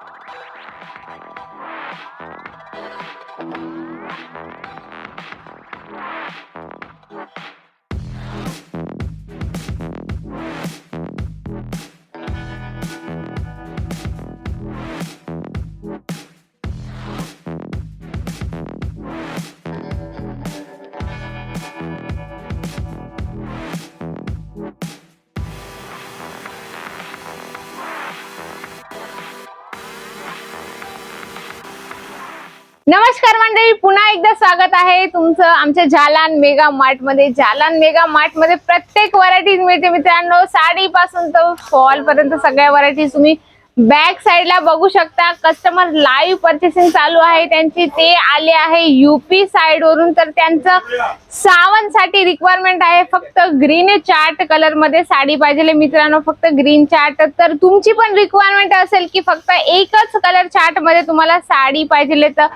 Thank you. नमस्कार मंडळी पुन्हा एकदा स्वागत आहे तुमचं आमच्या जालान मेगा मार्टमध्ये. जालान मेगा मार्टमध्ये प्रत्येक व्हरायटीज मिळते मित्रांनो. साडी पासून तर फॉल पर्यंत सगळ्या व्हरायटीज तुम्ही बॅक साईडला बघू शकता. कस्टमर लाईव्ह परचेसिंग चालू आहे. त्यांची ते आले आहे युपी साइड वरून. तर त्यांचं सावनसाठी रिक्वायरमेंट आहे. फक्त ग्रीन चार्ट कलरमध्ये साडी पाहिजे मित्रांनो. फक्त ग्रीन चार्ट तर तुमची पण रिक्वायरमेंट असेल की फक्त एकच कलर चार्टमध्ये तुम्हाला साडी पाहिजे तर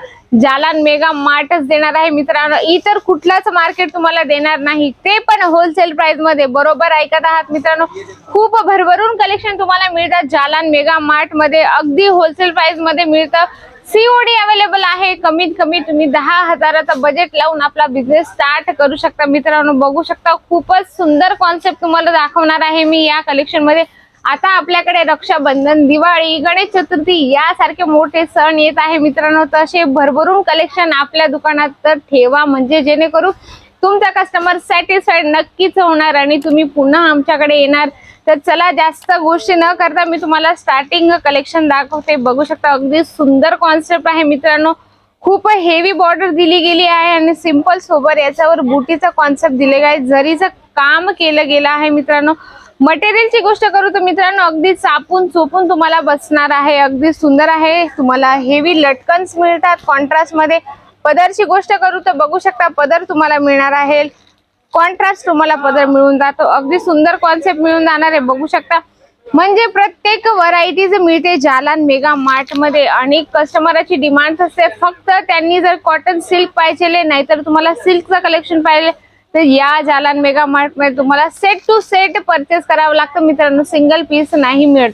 जालान मेगा मार्टच देणार आहे मित्रांनो. इतर कुठलाच मार्केट तुम्हाला देणार नाही. ते पण होलसेल प्राइसमध्ये बरोबर ऐकत आहात मित्रांनो. खूप भरभरून कलेक्शन तुम्हाला मिळतात. जालान मेगा मार्टमध्ये अगदी होलसेल प्राइसमध्ये मिळतं. सीओडी अवेलेबल आहे. कमीत कमी तुम्ही दहा हजाराचा बजेट लावून आपला बिझनेस स्टार्ट करू शकता मित्रांनो. बघू शकता. खूपच सुंदर कॉन्सेप्ट तुम्हाला दाखवणार आहे मी या कलेक्शनमध्ये. आता आपल्याकडे रक्षाबंधन दिवाळी गणेश चतुर्थी यासारखे मोठे सण येत आहे मित्रांनो. तसे भरभरून कलेक्शन आपल्या दुकानात तर ठेवा. म्हणजे जेणेकरून तुमचा कस्टमर सॅटिस्फाईड नक्कीच होणार आणि तुम्ही पुन्हा आमच्याकडे येणार. तर चला जास्त गोष्टी न करता मी तुम्हाला स्टार्टिंग कलेक्शन दाखवते. बघू शकता अगदी सुंदर कॉन्सेप्ट आहे मित्रांनो. खूप हेवी बॉर्डर दिली गेली आहे आणि सिंपल सोबर याच्यावर बुटीचा कॉन्सेप्ट दिलेला आहे. जरीचं काम केलं गेलं आहे मित्रांनो. मटेरियलची गोष्ट करू तर मित्रांनो अगदी चापून चोपून तुम्हाला बसणार आहे अगदी सुंदर आहे. तुम्हाला हेवी लटकन्स मिळतात. कॉन्ट्रास्टमध्ये पदरची गोष्ट करू तर बघू शकता पदर तुम्हाला मिळणार आहे. कॉन्ट्रास्ट तुम्हाला पदर मिळून जातो. अगदी सुंदर कॉन्सेप्ट मिळून जाणार आहे. बघू शकता. म्हणजे प्रत्येक व्हरायटीज मिळते जालान मेगा मार्टमध्ये अनेक कस्टमराची डिमांड असते. फक्त त्यांनी जर कॉटन सिल्क पाहिजे नाहीतर तुम्हाला सिल्कचं कलेक्शन पाहिजे तर या जालान मेगा मार्टमध्ये तुम्हाला सेट टू सेट परचेस करावं लागतं. मित्रांनो सिंगल पीस नाही मिळत.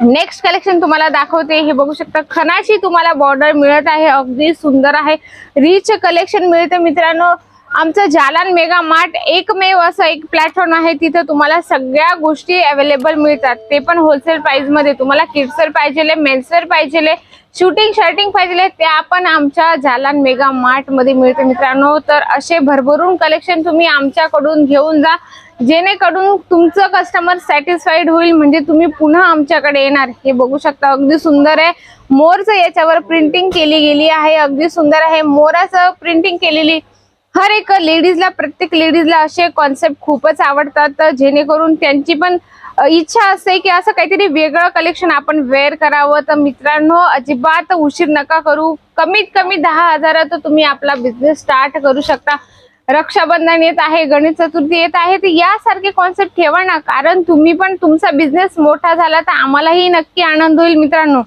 नेक्स्ट कलेक्शन तुम्हाला दाखवते. हे बघू शकता खनाची तुम्हाला बॉर्डर मिळत आहे. अगदी सुंदर आहे. रिच कलेक्शन मिळतं मित्रांनो. आमचं जालान मेगा मार्ट एकमेव असं एक प्लॅटफॉर्म आहे. तिथं तुम्हाला सगळ्या गोष्टी अवेलेबल मिळतात. ते पण होलसेल प्राइसमध्ये तुम्हाला किड्सर पाहिजे मेन्सर पाहिजे शूटिंग शर्टिंग पाहिजे ते आपण आमच्या जालान मेगा मार्टमध्ये मिळते मित्रांनो. तर असे भरभरून कलेक्शन तुम्ही आमच्याकडून घेऊन जा. जेणेकरून तुमचं कस्टमर सॅटिस्फाईड होईल म्हणजे तुम्ही पुन्हा आमच्याकडे येणार. हे बघू शकता अगदी सुंदर आहे. मोरचं याच्यावर प्रिंटिंग केली गेली आहे अगदी सुंदर आहे. मोराचं प्रिंटिंग केलेली हर एक लेडीजला प्रत्येक लेडीजला असे कॉन्सेप्ट खूपच आवडतात. तर जेणेकरून त्यांची पण इच्छा असते की असं काहीतरी वेगळं कलेक्शन आपण वेअर करावं. तर मित्रांनो अजिबात उशीर नका करू. कमीत कमी दहा हजारात तुम्ही आपला बिझनेस स्टार्ट करू शकता. रक्षाबंधन येत आहे गणेश चतुर्थी येत आहे तर यासारखे कॉन्सेप्ट ठेवा ना. कारण तुम्ही पण तुमचा बिझनेस मोठा झाला तर आम्हालाही नक्की आनंद होईल मित्रांनो.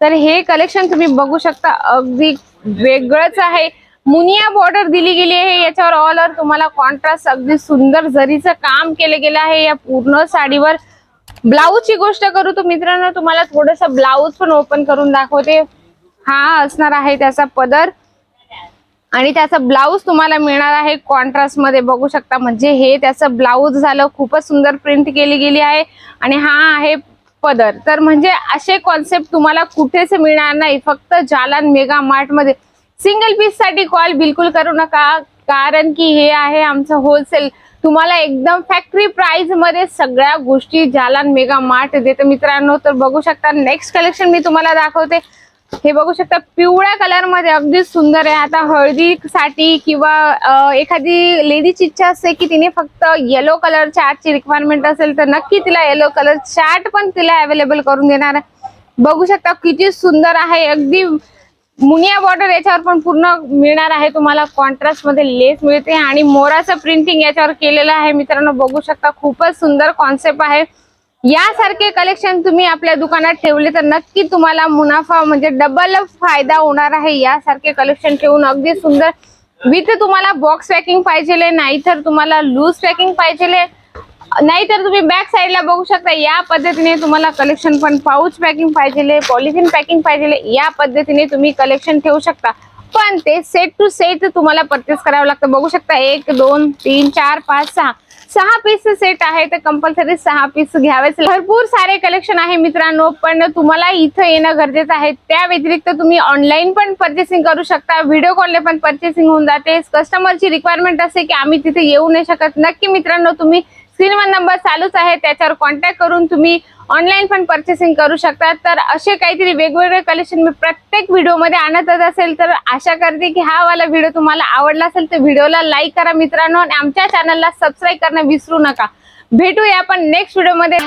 तर हे कलेक्शन तुम्ही बघू शकता. अगदी वेगळंच आहे. मुनिया बॉर्डर दिली गेली आहे. याच्यावर ऑल ओव्हर तुम्हाला कॉन्ट्रास्ट अगदी सुंदर जरीचं काम केलं गेलं आहे. या पूर्ण साडीवर ब्लाऊजची गोष्ट करू तर मित्रांनो तुम्हाला थोडस ब्लाऊज पण ओपन करून दाखवते. हा असणार आहे त्याचा पदर. आणि त्याचा ब्लाऊज तुम्हाला मिळणार आहे कॉन्ट्रास्टमध्ये. बघू शकता म्हणजे हे त्याचं ब्लाऊज झालं खूपच सुंदर प्रिंट केली गेली आहे. आणि हा आहे पदर. तर म्हणजे असे कॉन्सेप्ट तुम्हाला कुठेच मिळणार नाही. फक्त जालान मेगा मार्टमध्ये. सिंगल पीससाठी कॉल बिलकुल करू नका. कारण की हे आहे आमचं होलसेल तुम्हाला एकदम फॅक्टरी प्राइसमध्ये सगळ्या गोष्टी जालान मेगा मार्ट देते. मित्रांनो तर बघू शकता नेक्स्ट कलेक्शन मी तुम्हाला दाखवते. हे बघू शकता पिवळ्या कलरमध्ये अगदी सुंदर आहे. आता हळदीसाठी किंवा एखादी लेडीची इच्छा असते की तिने फक्त येलो कलर चार्टची रिक्वायरमेंट असेल तर नक्की तिला येलो कलर चार्ट पण तिला अवेलेबल करून देणार आहे. बघू शकता किती सुंदर आहे. अगदी मुनिया बॉर्डर याच्यावर पण पूर्ण मिळणार आहे. तुम्हाला कॉन्ट्रास्टमध्ये लेस मिळते आणि मोराचं प्रिंटिंग याच्यावर केलेलं आहे. मित्रांनो बघू शकता खूपच सुंदर कॉन्सेप्ट आहे. यासारखे कलेक्शन तुम्ही आपल्या दुकानात ठेवले तर नक्की तुम्हाला मुनाफा म्हणजे डबल फायदा होणार आहे. यासारखे कलेक्शन ठेवून अगदी सुंदर. विथ तुम्हाला बॉक्स पॅकिंग पाहिजे नाही तर तुम्हाला लूज पॅकिंग पाहिजे नाहीतर तुम्ही बॅक साईडला बघू शकता या पद्धतीने तुम्हाला कलेक्शन पण पाऊच पॅकिंग पाहिजे पॉलिथिन पॅकिंग पाहिजे या पद्धतीने तुम्ही कलेक्शन ठेवू शकता. पण ते सेट टू सेट तुम्हाला परचेस करावं लागतं. बघू शकता एक दोन तीन चार पाच सहा. सहा पीस सेट आहे तर कंपल्सरी सहा पीस घ्यावेच. भरपूर सारे कलेक्शन आहे मित्रांनो पण तुम्हाला इथं येणं गरजेचं आहे. त्या व्यतिरिक्त तुम्ही ऑनलाईन पण परचेसिंग करू शकता. व्हिडिओ कॉलने पण परचेसिंग होऊन जाते. कस्टमरची रिक्वायरमेंट असे की आम्ही तिथे येऊ नाही शकत. नक्की मित्रांनो तुम्ही स्क्रीनवर नंबर चालूच आहे त्याच्यावर कॉन्टॅक्ट करून तुम्ही ऑनलाईन पण परचेसिंग करू शकता. तर असे काहीतरी वेगवेगळे कलेक्शन मी प्रत्येक व्हिडिओमध्ये आणतच असेल तर आशा करते की हा वाला व्हिडिओ तुम्हाला आवडला असेल तर व्हिडिओला लाईक करा मित्रांनो. आणि आमच्या चॅनलला सबस्क्राईब करणं विसरू नका. भेटूया आपण नेक्स्ट व्हिडिओमध्ये